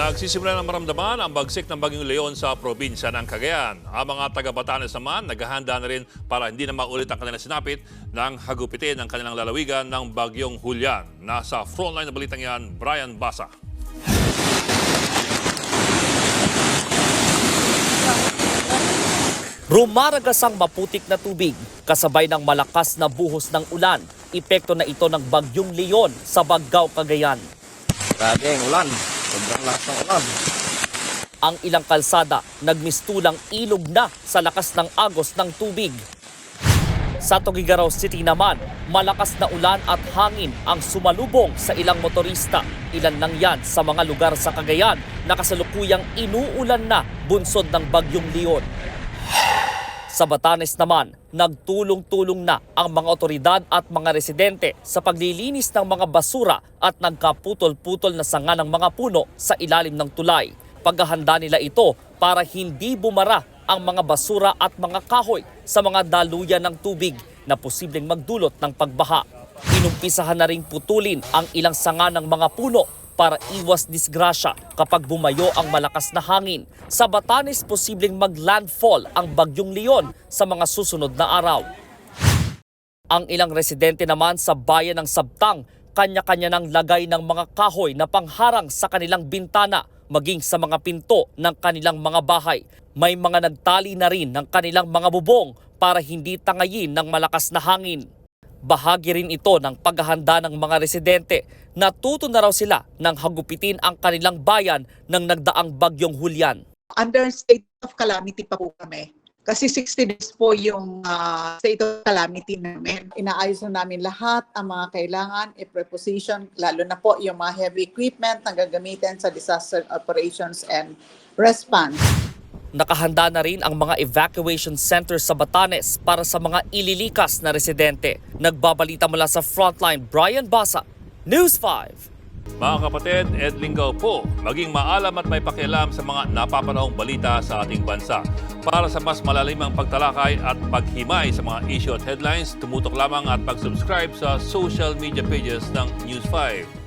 Nagsisimula ng maramdaman ang bagsik ng Bagyong Leon sa probinsya ng Cagayan. Ang mga taga Batanes naman naghahanda na rin para hindi na maulit ang kanilang sinapit ng hagupitin ang kanilang lalawigan ng Bagyong Julian. Nasa frontline na balitang yan, Brian Basa. Rumaragas ang maputik na tubig kasabay ng malakas na buhos ng ulan. Epekto na ito ng bagyong Leon sa Baggao, Cagayan. Grabe ang ulan. Sobrang lakas ng ulan. Ang ilang kalsada nagmistulang ilog na sa lakas ng agos ng tubig. Sa Tugigaraw City naman, malakas na ulan at hangin ang sumalubong sa ilang motorista. Ilan lang yan sa mga lugar sa Cagayan na kasalukuyang inuulan na bunsod ng bagyong Leon. Sa Batanes naman, nagtulong-tulong na ang mga otoridad at mga residente sa paglilinis ng mga basura at nagkaputol-putol na sanga ng mga puno sa ilalim ng tulay. Paghahanda nila ito para hindi bumara ang mga basura at mga kahoy sa mga daluyan ng tubig na posibleng magdulot ng pagbaha. Inumpisahan na ring putulin ang ilang sanga ng mga puno para iwas disgrasya kapag bumayo ang malakas na hangin. Sa Batanes, posibleng maglandfall ang Bagyong Leon sa mga susunod na araw. Ang ilang residente naman sa bayan ng Sabtang, kanya-kanya ng lagay ng mga kahoy na pangharang sa kanilang bintana maging sa mga pinto ng kanilang mga bahay. May mga nagtali na rin ng kanilang mga bubong para hindi tangayin ng malakas na hangin. Bahagi rin ito ng paghahanda ng mga residente. Natuto na raw sila ng hagupitin ang kanilang bayan ng nagdaang bagyong Hulyan. under state of calamity pa po kami. Kasi 60 days po yung ah, state of calamity namin. Inaayos na namin lahat ang mga kailangan, i-preposition, lalo na po yung mga heavy equipment na gagamitin sa disaster operations and response. Nakahanda na rin ang mga evacuation centers sa Batanes para sa mga ililikas na residente. Nagbabalita mula sa Frontline, Brian Basa, News 5. Mga kapatid, Ed Lingaw po, maging maalam at may pakialam sa mga napapanahong balita sa ating bansa. Para sa mas malalimang pagtalakay at paghimay sa mga issue at headlines, tumutok lamang at pag-subscribe sa social media pages ng News 5.